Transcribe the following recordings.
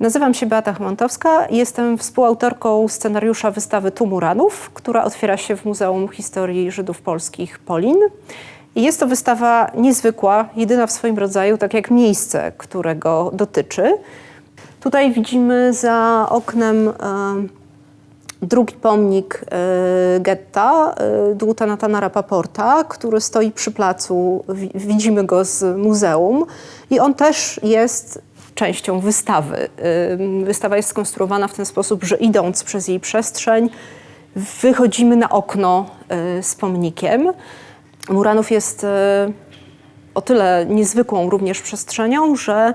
Nazywam się Beata Chmontowska i jestem współautorką scenariusza wystawy Tu Muranów, która otwiera się w Muzeum Historii Żydów Polskich Polin. I jest to wystawa niezwykła, jedyna w swoim rodzaju, tak jak miejsce, którego dotyczy. Tutaj widzimy za oknem e, drugi pomnik e, getta e, Dłuta Natana Rapaporta, który stoi przy placu. Wi- Widzimy go z muzeum i on też jest częścią wystawy. Wystawa jest skonstruowana w ten sposób, że idąc przez jej przestrzeń, wychodzimy na okno y, z pomnikiem. Muranów jest y, o tyle niezwykłą również przestrzenią, że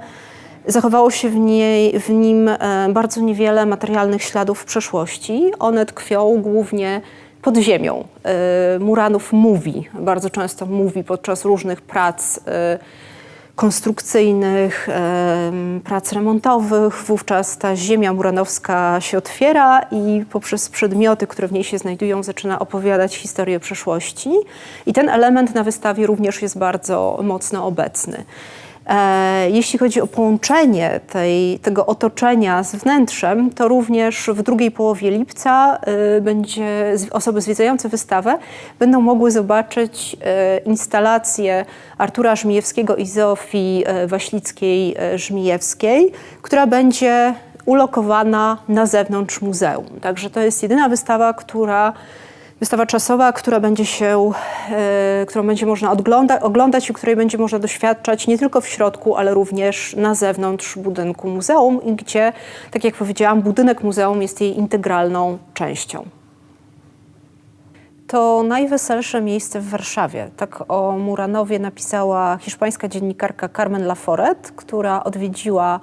zachowało się w, niej, w nim e, bardzo niewiele materialnych śladów przeszłości. One tkwią głównie pod ziemią. Muranów mówi, bardzo często mówi podczas różnych prac konstrukcyjnych, prac remontowych. Wówczas ta ziemia muranowska się otwiera i poprzez przedmioty, które w niej się znajdują, zaczyna opowiadać historię przeszłości. I ten element na wystawie również jest bardzo mocno obecny. E, Jeśli chodzi o połączenie tej, tego otoczenia z wnętrzem, to również w drugiej połowie lipca y, będzie, osoby zwiedzające wystawę będą mogły zobaczyć e, instalację Artura Żmijewskiego i Zofii e, Waślickiej-Żmijewskiej, która będzie ulokowana na zewnątrz muzeum. Także to jest jedyna wystawa, która Wystawa czasowa, która będzie się, e, którą będzie można odgląda, oglądać i której będzie można doświadczać nie tylko w środku, ale również na zewnątrz budynku muzeum i gdzie, tak jak powiedziałam, budynek muzeum jest jej integralną częścią. To najweselsze miejsce w Warszawie. Tak o Muranowie napisała hiszpańska dziennikarka Carmen Laforet, która odwiedziła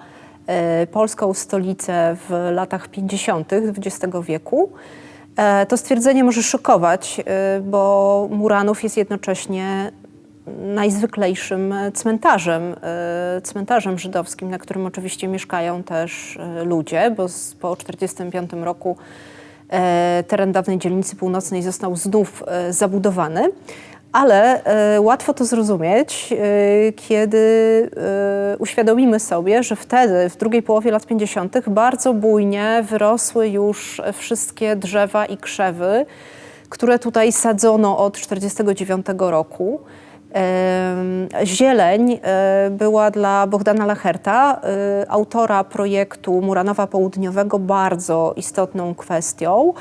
e, polską stolicę w latach 50. XX wieku. E, to stwierdzenie może szokować, e, bo Muranów jest jednocześnie najzwyklejszym cmentarzem, e, cmentarzem żydowskim, na którym oczywiście mieszkają też ludzie, bo po 1945 roku teren dawnej dzielnicy północnej został znów zabudowany. Ale e, łatwo to zrozumieć, e, kiedy e, uświadomimy sobie, że wtedy, w drugiej połowie lat 50., bardzo bujnie wyrosły już wszystkie drzewa i krzewy, które tutaj sadzono od 1949 roku. Zieleń była dla Bogdana Lacherta, autora projektu Muranowa Południowego, bardzo istotną kwestią.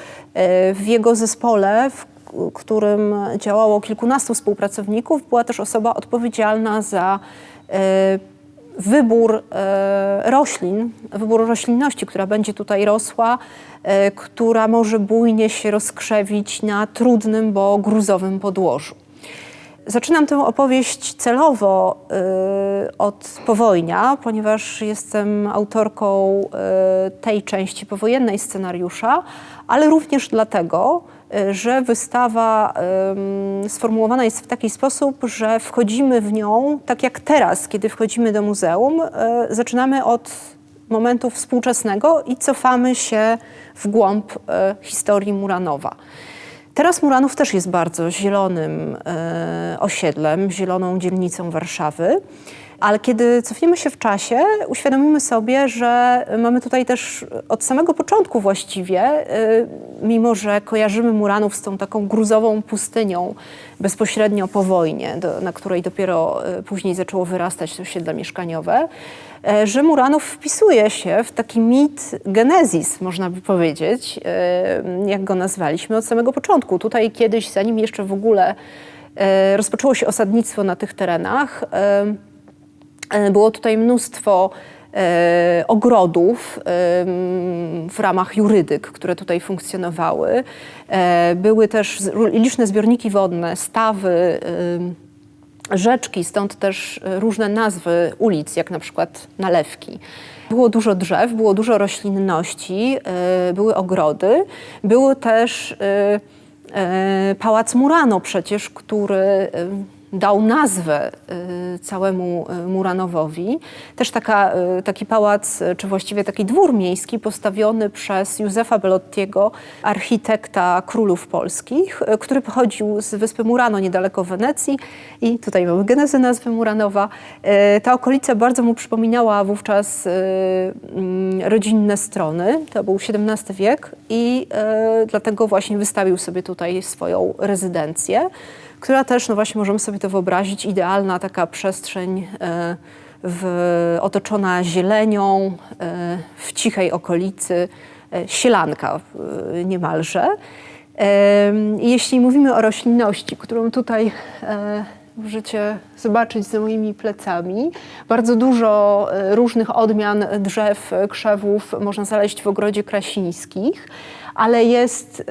W jego zespole, w którym działało kilkunastu współpracowników, była też osoba odpowiedzialna za e, wybór e, roślin, wybór roślinności, która będzie tutaj rosła, e, która może bujnie się rozkrzewić na trudnym, bo gruzowym podłożu. Zaczynam tę opowieść celowo y, od powojnia, ponieważ jestem autorką y, tej części powojennej scenariusza, ale również dlatego, że wystawa sformułowana jest w taki sposób, że wchodzimy w nią, tak jak teraz, kiedy wchodzimy do muzeum, y, zaczynamy od momentu współczesnego i cofamy się w głąb y, historii Muranowa. Teraz Muranów też jest bardzo zielonym e, osiedlem, zieloną dzielnicą Warszawy. Ale kiedy cofniemy się w czasie, uświadomimy sobie, że mamy tutaj też od samego początku właściwie, e, mimo że kojarzymy Muranów z tą taką gruzową pustynią bezpośrednio po wojnie, do, na której dopiero e, później zaczęło wyrastać to osiedle mieszkaniowe, e, że Muranów wpisuje się w taki mit genezis, można by powiedzieć, jak go nazwaliśmy od samego początku. Tutaj kiedyś, zanim jeszcze w ogóle rozpoczęło się osadnictwo na tych terenach, Było tutaj mnóstwo e, ogrodów em, w ramach jurydyk, które tutaj funkcjonowały. E, były też liczne zbiorniki wodne, stawy, em, rzeczki, stąd też e, różne nazwy ulic, jak na przykład Nalewki. Było dużo drzew, było dużo roślinności, e, były ogrody, były też e, e, Pałac Murano przecież, który e, dał nazwę y, całemu y, Muranowowi. Też taka, y, taki pałac, czy właściwie taki dwór miejski postawiony przez Józefa Bellottiego, architekta królów polskich, który pochodził z wyspy Murano niedaleko Wenecji i tutaj mamy genezę nazwy Muranowa. Ta okolica bardzo mu przypominała wówczas mm, rodzinne strony, to był XVII wiek i dlatego właśnie wystawił sobie tutaj swoją rezydencję która też, no właśnie możemy sobie to wyobrazić, idealna taka przestrzeń e, w, otoczona zielenią, e, w cichej okolicy, e, sielanka niemalże. Jeśli mówimy o roślinności, którą tutaj możecie zobaczyć za moimi plecami, bardzo dużo różnych odmian drzew, krzewów można znaleźć w ogrodzie Krasińskich ale jest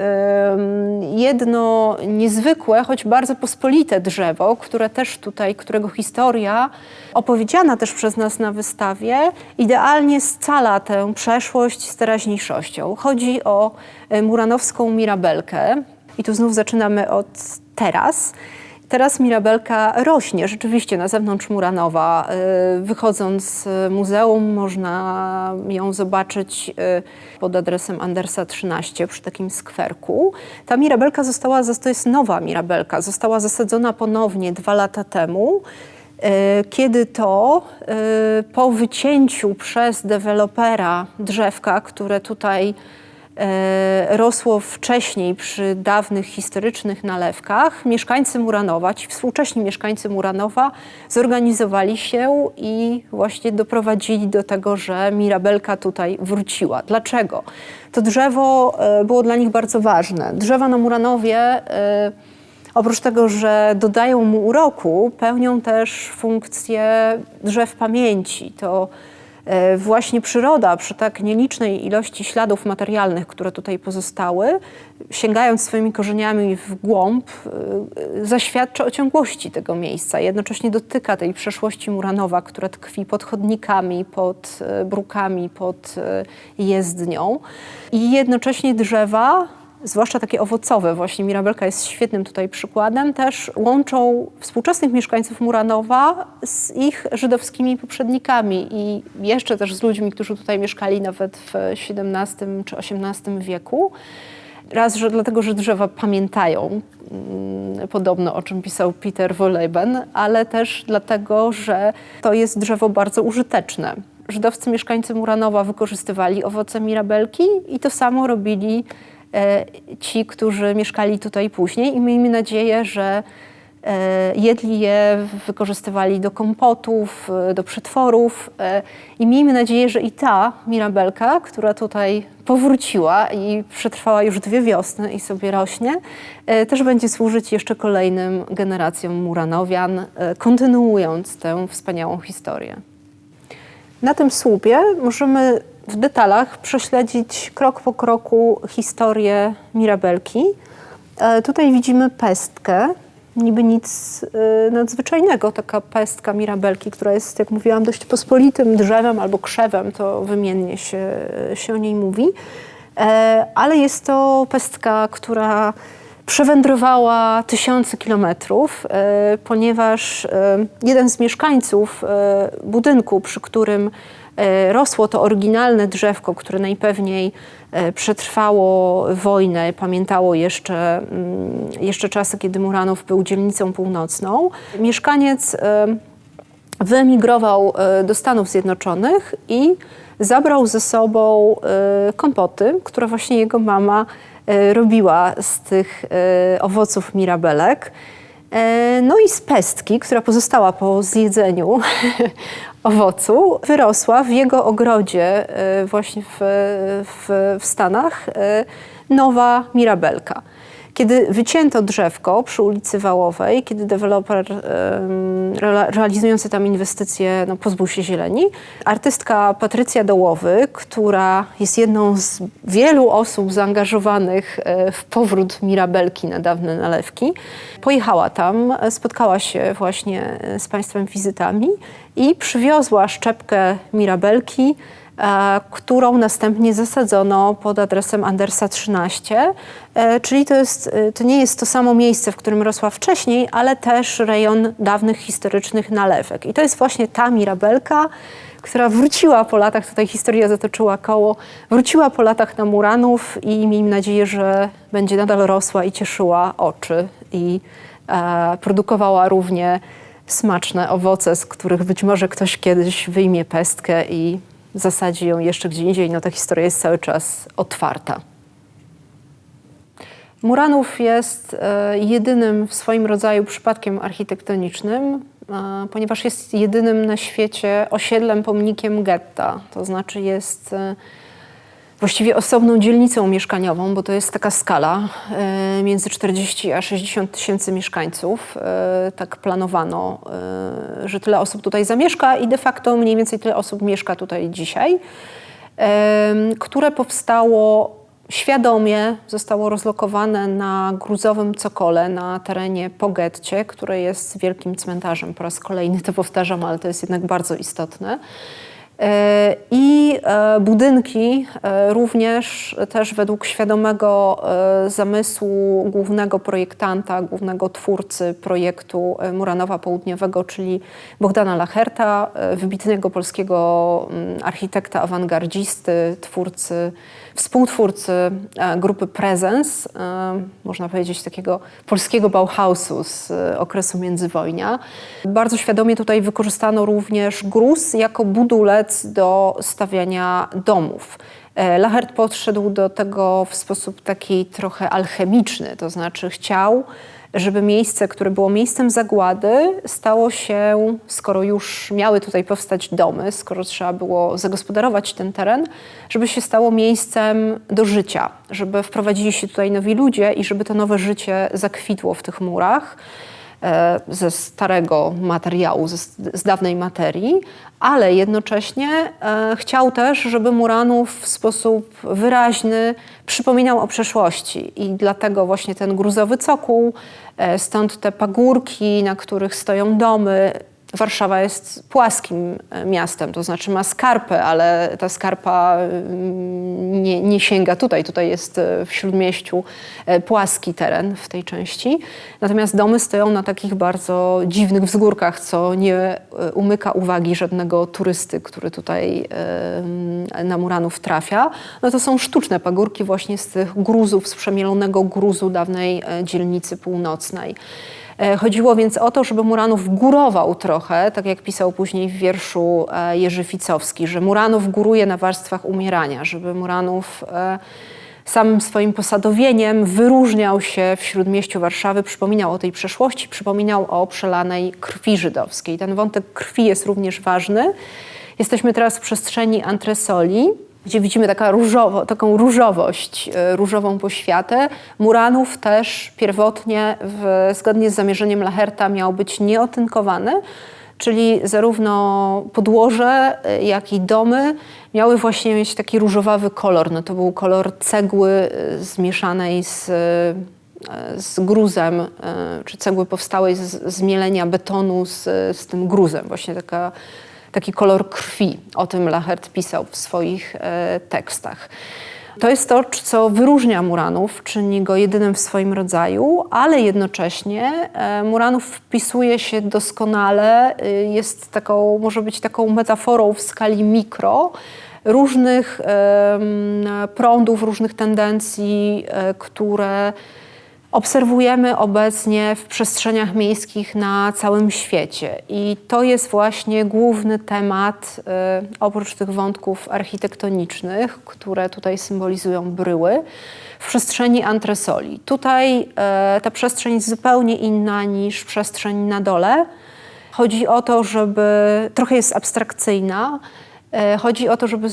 jedno niezwykłe, choć bardzo pospolite drzewo, które też tutaj, którego historia opowiedziana też przez nas na wystawie, idealnie scala tę przeszłość z teraźniejszością. Chodzi o muranowską mirabelkę i tu znów zaczynamy od teraz. Teraz Mirabelka rośnie rzeczywiście na zewnątrz Muranowa. Y, Wychodząc z muzeum można ją zobaczyć y, pod adresem Andersa 13 przy takim skwerku. Ta Mirabelka została, to jest nowa Mirabelka, została zasadzona ponownie dwa lata temu. y, Kiedy to po wycięciu przez dewelopera drzewka, które tutaj rosło wcześniej przy dawnych historycznych nalewkach, mieszkańcy Muranowa, ci współcześni mieszkańcy Muranowa zorganizowali się i właśnie doprowadzili do tego, że Mirabelka tutaj wróciła. Dlaczego? To drzewo e, było dla nich bardzo ważne. Drzewa na Muranowie e, Oprócz tego, że dodają mu uroku, pełnią też funkcję drzew pamięci. To e, właśnie przyroda przy tak nielicznej ilości śladów materialnych, które tutaj pozostały, sięgając swoimi korzeniami w głąb, e, zaświadcza o ciągłości tego miejsca. Jednocześnie dotyka tej przeszłości Muranowa, która tkwi pod chodnikami, pod e, brukami, pod e, jezdnią. I jednocześnie drzewa zwłaszcza takie owocowe, właśnie Mirabelka jest świetnym tutaj przykładem, też łączą współczesnych mieszkańców Muranowa z ich żydowskimi poprzednikami i jeszcze też z ludźmi, którzy tutaj mieszkali nawet w XVII czy XVIII wieku. Raz, że dlatego, że drzewa pamiętają, mm, podobno o czym pisał Peter Wolleben, ale też dlatego, że to jest drzewo bardzo użyteczne. Żydowscy mieszkańcy Muranowa wykorzystywali owoce mirabelki i to samo robili ci, którzy mieszkali tutaj później i miejmy nadzieję, że e, jedli je, wykorzystywali do kompotów, e, do przetworów e, i miejmy nadzieję, że i ta mirabelka, która tutaj powróciła i przetrwała już dwie wiosny i sobie rośnie, e, też będzie służyć jeszcze kolejnym generacjom Muranowian, e, kontynuując tę wspaniałą historię. Na tym słupie możemy w detalach prześledzić krok po kroku historię Mirabelki. E, Tutaj widzimy pestkę, niby nic e, nadzwyczajnego, taka pestka Mirabelki, która jest, jak mówiłam, dość pospolitym drzewem albo krzewem, to wymiennie się, się o niej mówi. E, Ale jest to pestka, która przewędrowała tysiące kilometrów, ponieważ jeden z mieszkańców budynku, przy którym rosło to oryginalne drzewko, które najpewniej e, przetrwało wojnę, pamiętało jeszcze, mm, jeszcze czasy, kiedy Muranów był dzielnicą północną. Mieszkaniec e, wyemigrował e, do Stanów Zjednoczonych i zabrał ze sobą e, kompoty, które właśnie jego mama e, robiła z tych e, owoców mirabelek. E, No i z pestki, która pozostała po zjedzeniu owocu, wyrosła w jego ogrodzie e, właśnie w, w, w Stanach e, nowa mirabelka. Kiedy wycięto drzewko przy ulicy Wałowej, kiedy deweloper realizujący tam inwestycje no, pozbył się zieleni, artystka Patrycja Dołowy, która jest jedną z wielu osób zaangażowanych e, w powrót Mirabelki na dawne nalewki, pojechała tam, spotkała się właśnie z państwem wizytami i przywiozła szczepkę Mirabelki którą następnie zasadzono pod adresem Andersa 13. E, czyli to, jest, e, to nie jest to samo miejsce, w którym rosła wcześniej, ale też rejon dawnych historycznych nalewek. I to jest właśnie ta mirabelka, która wróciła po latach, tutaj historia zatoczyła koło, wróciła po latach na Muranów i miejmy nadzieję, że będzie nadal rosła i cieszyła oczy i e, produkowała równie smaczne owoce, z których być może ktoś kiedyś wyjmie pestkę i zasadzi ją jeszcze gdzie indziej. No ta historia jest cały czas otwarta. Muranów jest e, jedynym w swoim rodzaju przypadkiem architektonicznym, e, ponieważ jest jedynym na świecie osiedlem, pomnikiem getta. To znaczy jest e, właściwie osobną dzielnicą mieszkaniową, bo to jest taka skala między 40 a 60 tysięcy mieszkańców. Tak planowano, że tyle osób tutaj zamieszka i de facto mniej więcej tyle osób mieszka tutaj dzisiaj, które powstało świadomie zostało rozlokowane na gruzowym cokole na terenie Pogetcie, które jest wielkim cmentarzem. Po raz kolejny to powtarzam, ale to jest jednak bardzo istotne. E, I e, budynki e, również też według świadomego zamysłu głównego projektanta, głównego twórcy projektu Muranowa Południowego, czyli Bogdana Lacherta, wybitnego polskiego mm, architekta awangardzisty, twórcy współtwórcy e, grupy Presence, e, można powiedzieć takiego polskiego Bauhausu z e, okresu międzywojnia. Bardzo świadomie tutaj wykorzystano również gruz jako budulec do stawiania domów. Lachert podszedł do tego w sposób taki trochę alchemiczny, to znaczy chciał żeby miejsce, które było miejscem zagłady, stało się, skoro już miały tutaj powstać domy, skoro trzeba było zagospodarować ten teren, żeby się stało miejscem do życia, żeby wprowadzili się tutaj nowi ludzie i żeby to nowe życie zakwitło w tych murach. E, ze starego materiału, z, dawnej materii, ale jednocześnie e, chciał też, żeby Muranów w sposób wyraźny przypominał o przeszłości. I dlatego właśnie ten gruzowy cokół, e, stąd te pagórki, na których stoją domy, Warszawa jest płaskim e, miastem, to znaczy ma skarpę, ale ta skarpa mm, nie, nie, sięga tutaj. Tutaj jest e, w śródmieściu e, płaski teren w tej części. Natomiast domy stoją na takich bardzo dziwnych wzgórkach, co nie umyka uwagi żadnego turysty, który tutaj na Muranów trafia. No to są sztuczne pagórki właśnie z tych gruzów, z przemielonego gruzu dawnej dzielnicy północnej. E, chodziło więc o to, żeby Muranów górował trochę, tak jak pisał później w wierszu e, Jerzy Ficowski, że Muranów góruje na warstwach umierania, żeby Muranów e, samym swoim posadowieniem wyróżniał się w śródmieściu Warszawy, przypominał o tej przeszłości, przypominał o przelanej krwi żydowskiej. Ten wątek krwi jest również ważny. Jesteśmy teraz w przestrzeni antresoli, gdzie widzimy taka różowo, taką różowość, e, różową poświatę. Muranów też pierwotnie, w, zgodnie z zamierzeniem Lacherta, miał być nieotynkowany, czyli zarówno podłoże, e, jak i domy miały właśnie mieć taki różowawy kolor. No to był kolor cegły e, zmieszanej z, z gruzem, czy cegły powstałej z, z mielenia betonu z, z tym gruzem. Właśnie taka taki kolor krwi. O tym Lachert pisał w swoich e, tekstach. To jest to, co wyróżnia Muranów, czyni go jedynym w swoim rodzaju, ale jednocześnie e, Muranów wpisuje się doskonale, e, jest taką, może być taką metaforą w skali mikro różnych prądów, różnych tendencji, które obserwujemy obecnie w przestrzeniach miejskich na całym świecie. I to jest właśnie główny temat, y, oprócz tych wątków architektonicznych, które tutaj symbolizują bryły, w przestrzeni antresoli. Tutaj y, ta przestrzeń jest zupełnie inna niż przestrzeń na dole. Chodzi o to, żeby trochę jest abstrakcyjna, chodzi o to, żeby,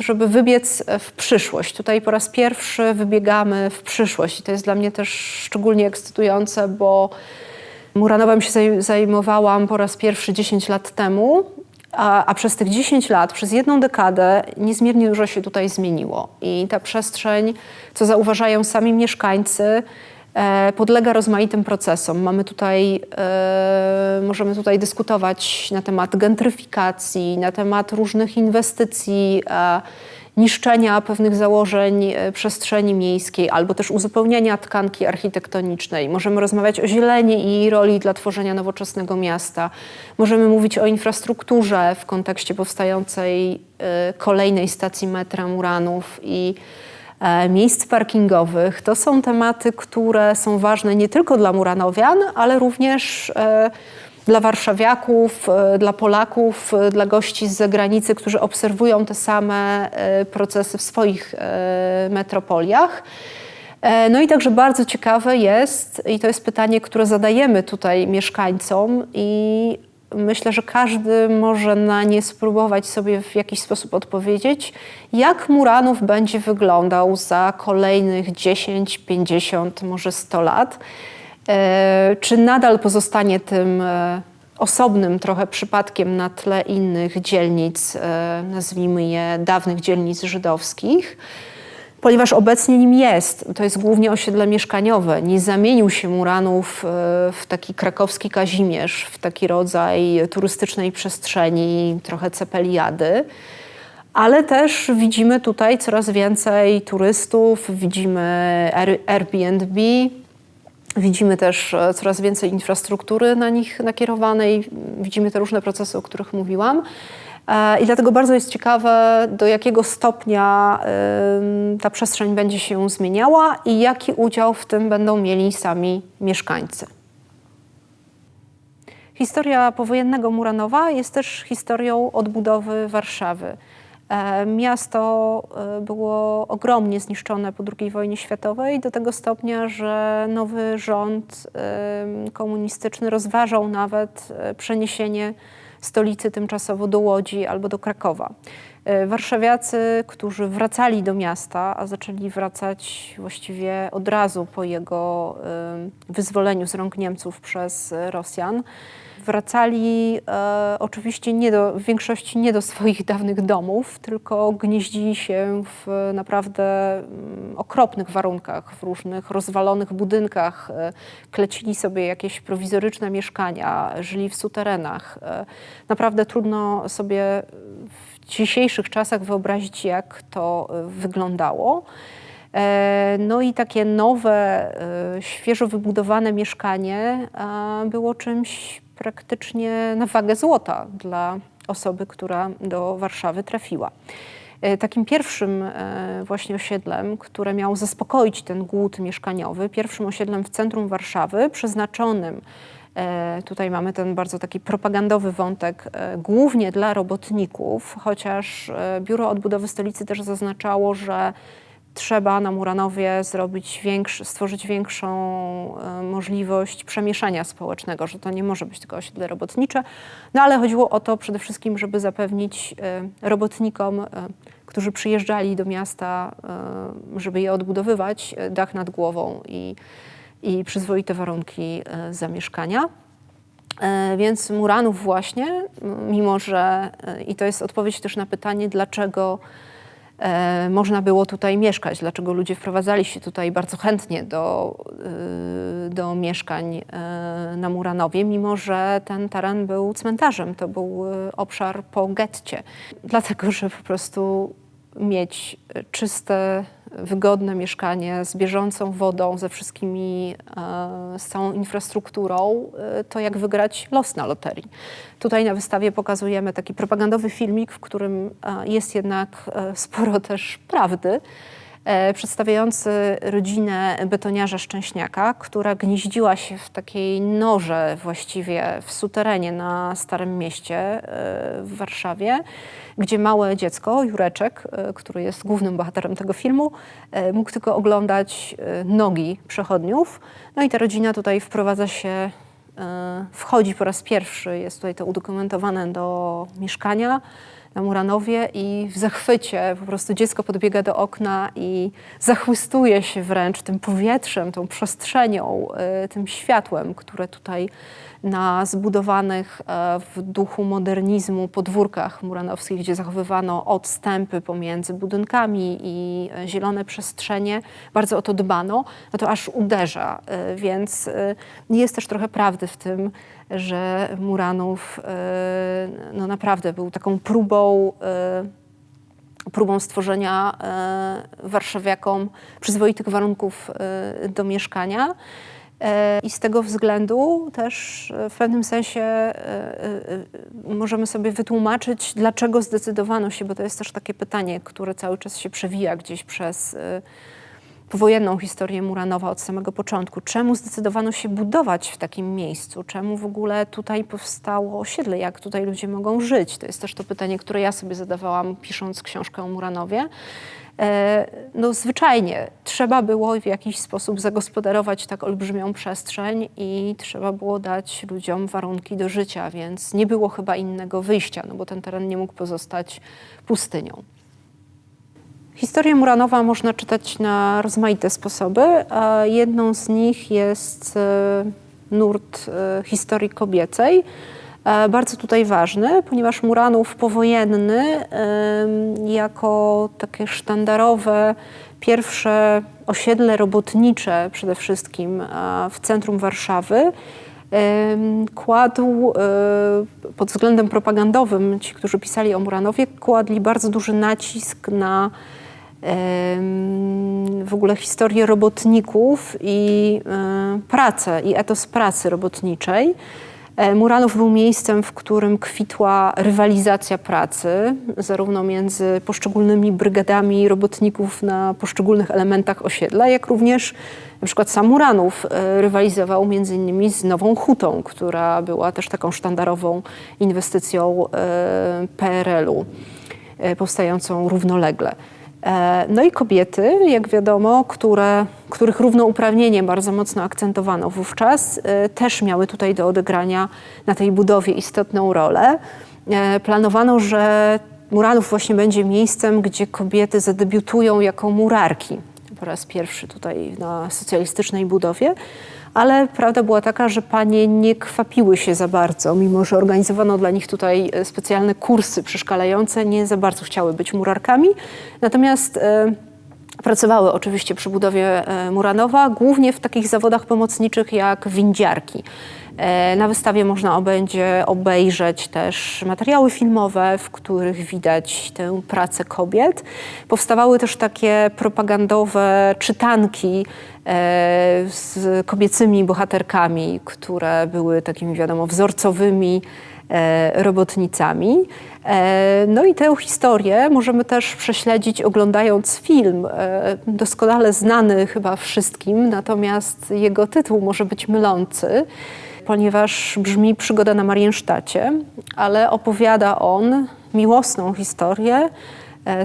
żeby wybiec w przyszłość. Tutaj po raz pierwszy wybiegamy w przyszłość i to jest dla mnie też szczególnie ekscytujące, bo Muranowem się zajmowałam po raz pierwszy 10 lat temu, a, a, przez tych 10 lat, przez jedną dekadę niezmiernie dużo się tutaj zmieniło. I ta przestrzeń, co zauważają sami mieszkańcy, e, podlega rozmaitym procesom. Mamy tutaj, e, możemy tutaj dyskutować na temat gentryfikacji, na temat różnych inwestycji, e, niszczenia pewnych założeń e, przestrzeni miejskiej albo też uzupełniania tkanki architektonicznej. Możemy rozmawiać o zieleni i jej roli dla tworzenia nowoczesnego miasta. Możemy mówić o infrastrukturze w kontekście powstającej e, kolejnej stacji metra Muranów i e, miejsc parkingowych. To są tematy, które są ważne nie tylko dla Muranowian, ale również e, dla warszawiaków, e, dla Polaków, e, dla gości z zagranicy, którzy obserwują te same e, procesy w swoich e, metropoliach. E, No i także bardzo ciekawe jest, i to jest pytanie, które zadajemy tutaj mieszkańcom i myślę, że każdy może na nie spróbować sobie w jakiś sposób odpowiedzieć, jak Muranów będzie wyglądał za kolejnych 10, 50, może 100 lat. E, Czy nadal pozostanie tym e, osobnym trochę przypadkiem na tle innych dzielnic, e, nazwijmy je dawnych dzielnic żydowskich? Ponieważ obecnie nim jest. To jest głównie osiedle mieszkaniowe. Nie zamienił się Muranów e, w taki krakowski Kazimierz, w taki rodzaj turystycznej przestrzeni, trochę cepeliady. Ale też widzimy tutaj coraz więcej turystów, widzimy Air- Airbnb, Widzimy też e, coraz więcej infrastruktury na nich nakierowanej, widzimy te różne procesy, o których mówiłam. E, I dlatego bardzo jest ciekawe, do jakiego stopnia ta przestrzeń będzie się zmieniała i jaki udział w tym będą mieli sami mieszkańcy. Historia powojennego Muranowa jest też historią odbudowy Warszawy. E, Miasto e, było ogromnie zniszczone po II wojnie światowej do tego stopnia, że nowy rząd komunistyczny rozważał nawet przeniesienie stolicy tymczasowo do Łodzi albo do Krakowa. E, Warszawiacy, którzy wracali do miasta, a zaczęli wracać właściwie od razu po jego wyzwoleniu z rąk Niemców przez Rosjan, wracali e, oczywiście nie do, w większości nie do swoich dawnych domów, tylko gnieździli się w naprawdę mm, okropnych warunkach, w różnych rozwalonych budynkach, e, klecili sobie jakieś prowizoryczne mieszkania, żyli w suterenach. E, naprawdę trudno sobie dzisiejszych czasach wyobrazić, jak to e, wyglądało. E, No i takie nowe, e, świeżo wybudowane mieszkanie było czymś praktycznie na wagę złota dla osoby, która do Warszawy trafiła. Takim pierwszym właśnie osiedlem, które miało zaspokoić ten głód mieszkaniowy, pierwszym osiedlem w centrum Warszawy, przeznaczonym Tutaj mamy ten bardzo taki propagandowy wątek, e, głównie dla robotników, chociaż e, Biuro Odbudowy Stolicy też zaznaczało, że trzeba na Muranowie zrobić większy, stworzyć większą e, możliwość przemieszania społecznego, że to nie może być tylko osiedle robotnicze. No ale chodziło o to przede wszystkim, żeby zapewnić e, robotnikom, e, którzy przyjeżdżali do miasta, e, żeby je odbudowywać, e, dach nad głową i i przyzwoite warunki e, zamieszkania. E, Więc Muranów właśnie, mimo że, e, i to jest odpowiedź też na pytanie, dlaczego można było tutaj mieszkać, dlaczego ludzie wprowadzali się tutaj bardzo chętnie do, do mieszkań na Muranowie, mimo że ten teren był cmentarzem, to był obszar po getcie. Dlatego, że po prostu mieć czyste, wygodne mieszkanie z bieżącą wodą, ze wszystkimi, e, z całą infrastrukturą, e, to jak wygrać los na loterii. Tutaj na wystawie pokazujemy taki propagandowy filmik, w którym e, jest jednak sporo też prawdy, przedstawiający rodzinę betoniarza Szczęśniaka, która gnieździła się w takiej norze właściwie w suterenie na Starym Mieście e, w Warszawie, gdzie małe dziecko, Jureczek, e, który jest głównym bohaterem tego filmu, e, mógł tylko oglądać e, nogi przechodniów. No i ta rodzina tutaj wprowadza się e, wchodzi po raz pierwszy, jest tutaj to udokumentowane do mieszkania, na Muranowie i w zachwycie po prostu dziecko podbiega do okna i zachłystuje się wręcz tym powietrzem, tą przestrzenią, y, tym światłem, które tutaj na zbudowanych e, w duchu modernizmu podwórkach muranowskich, gdzie zachowywano odstępy pomiędzy budynkami i e, zielone przestrzenie, bardzo o to dbano, no to aż uderza. E, więc jest też trochę prawdy w tym, że Muranów no naprawdę był taką próbą próbą stworzenia warszawiakom przyzwoitych warunków do mieszkania. E, I z tego względu też e, w pewnym sensie e, możemy sobie wytłumaczyć, dlaczego zdecydowano się, bo to jest też takie pytanie, które cały czas się przewija gdzieś przez powojenną historię Muranowa od samego początku. Czemu zdecydowano się budować w takim miejscu? Czemu w ogóle tutaj powstało osiedle? Jak tutaj ludzie mogą żyć? To jest też to pytanie, które ja sobie zadawałam pisząc książkę o Muranowie. E, no zwyczajnie trzeba było w jakiś sposób zagospodarować tak olbrzymią przestrzeń i trzeba było dać ludziom warunki do życia, więc nie było chyba innego wyjścia, no bo ten teren nie mógł pozostać pustynią. Historię Muranowa można czytać na rozmaite sposoby, a jedną z nich jest e, nurt e, historii kobiecej, E, bardzo tutaj ważny, ponieważ Muranów powojenny jako takie sztandarowe pierwsze osiedle robotnicze przede wszystkim w centrum Warszawy kładł pod względem propagandowym, ci, którzy pisali o Muranowie, kładli bardzo duży nacisk na w ogóle historię robotników i pracę, i etos pracy robotniczej. E, Muranów był miejscem, w którym kwitła rywalizacja pracy, zarówno między poszczególnymi brygadami robotników na poszczególnych elementach osiedla, jak również na przykład sam Muranów e, rywalizował między innymi z Nową Hutą, która była też taką sztandarową inwestycją e, PRL-u, powstającą równolegle. E, no i kobiety, jak wiadomo, które, których równouprawnienie bardzo mocno akcentowano wówczas, e, też miały tutaj do odegrania na tej budowie istotną rolę. E, planowano, że Muranów właśnie będzie miejscem, gdzie kobiety zadebiutują jako murarki po raz pierwszy tutaj na socjalistycznej budowie ale prawda była taka, że panie nie kwapiły się za bardzo, mimo że organizowano dla nich tutaj e, specjalne kursy przeszkalające, nie za bardzo chciały być murarkami. Natomiast e, Pracowały oczywiście przy budowie e, Muranowa, głównie w takich zawodach pomocniczych jak windziarki. E, na wystawie można będzie obejrzeć też materiały filmowe, w których widać tę pracę kobiet. Powstawały też takie propagandowe czytanki e, z kobiecymi bohaterkami, które były takimi, wiadomo, wzorcowymi robotnicami. No i tę historię możemy też prześledzić oglądając film, doskonale znany chyba wszystkim, natomiast jego tytuł może być mylący ponieważ brzmi Przygoda na Mariensztacie, ale opowiada on miłosną historię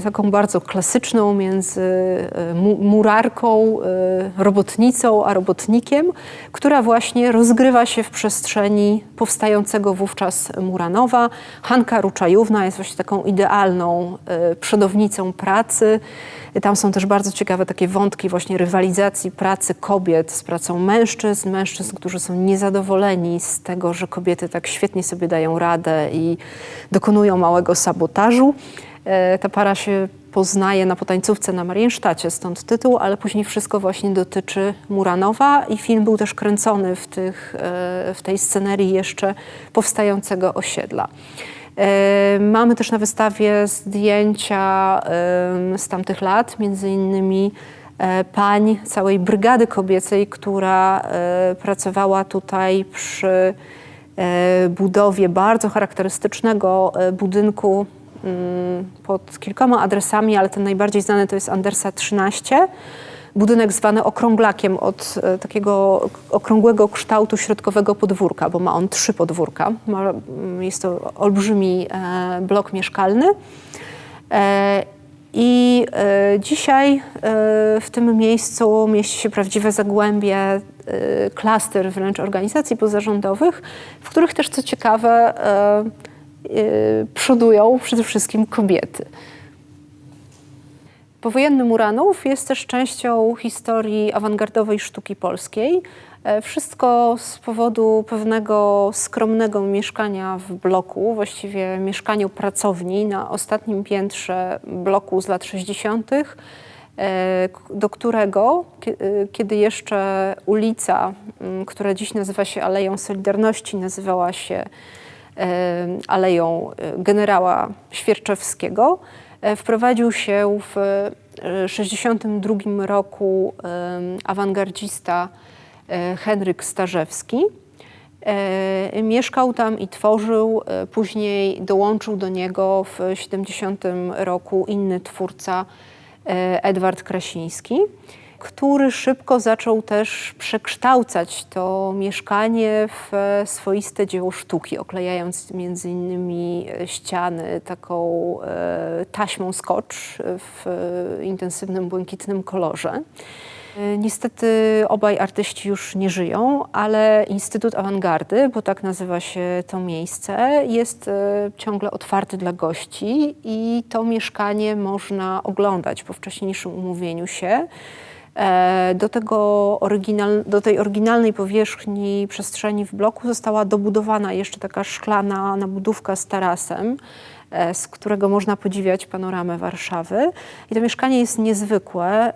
taką bardzo klasyczną między e, murarką, e, robotnicą a robotnikiem, która właśnie rozgrywa się w przestrzeni powstającego wówczas Muranowa. Hanka Ruczajówna jest właśnie taką idealną przodownicą pracy. Tam są też bardzo ciekawe takie wątki właśnie rywalizacji pracy kobiet z pracą mężczyzn, mężczyzn, którzy są niezadowoleni z tego, że kobiety tak świetnie sobie dają radę i dokonują małego sabotażu. E, ta para się poznaje na potańcówce na Mariensztacie, stąd tytuł, ale później wszystko właśnie dotyczy Muranowa i film był też kręcony w, tych, e, w tej scenerii jeszcze powstającego osiedla. E, mamy też na wystawie zdjęcia z tamtych lat, między innymi pań całej brygady kobiecej, która pracowała tutaj przy budowie bardzo charakterystycznego budynku pod kilkoma adresami, ale ten najbardziej znany to jest Andersa 13. Budynek zwany okrąglakiem od e, takiego okrągłego kształtu środkowego podwórka, bo ma on trzy podwórka. Mm, jest to olbrzymi e, blok mieszkalny. E, I dzisiaj w tym miejscu mieści się prawdziwe zagłębie, klaster wręcz organizacji pozarządowych, w których też co ciekawe przodują przede wszystkim kobiety. Powojenny Muranów jest też częścią historii awangardowej sztuki polskiej. E, Wszystko z powodu pewnego skromnego mieszkania w bloku, właściwie mieszkaniu pracowni na ostatnim piętrze bloku z lat 60., e, do którego, e, kiedy jeszcze ulica, która dziś nazywa się Aleją Solidarności, nazywała się Aleją e, Generała Świerczewskiego, e, wprowadził się w 1962 roku e, awangardzista e, Henryk Starzewski. Mieszkał tam i tworzył, później dołączył do niego w 70 roku inny twórca Edward Krasiński, który szybko zaczął też przekształcać to mieszkanie w e, swoiste dzieło sztuki, oklejając między innymi e, ściany taką e, taśmą skotch w intensywnym błękitnym kolorze. Niestety obaj artyści już nie żyją, ale Instytut Awangardy, bo tak nazywa się to miejsce, jest ciągle otwarty dla gości i to mieszkanie można oglądać po wcześniejszym umówieniu się. E, Do, tego oryginal, do tej oryginalnej powierzchni przestrzeni w bloku została dobudowana jeszcze taka szklana nabudówka z tarasem, e, z którego można podziwiać panoramę Warszawy. I to mieszkanie jest niezwykłe,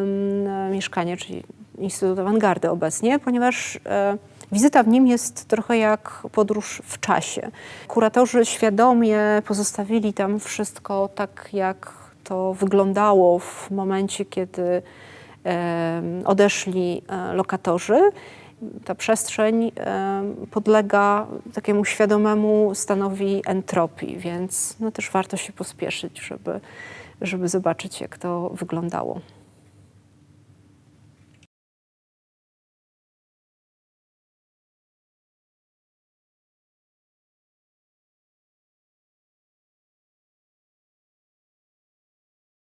ym, mieszkanie, czyli Instytut Awangardy obecnie, ponieważ e, wizyta w nim jest trochę jak podróż w czasie. Kuratorzy świadomie pozostawili tam wszystko tak, jak to wyglądało w momencie, kiedy odeszli e, lokatorzy. Ta przestrzeń podlega takiemu świadomemu stanowi entropii, więc no też warto się pospieszyć, żeby, żeby zobaczyć, jak to wyglądało.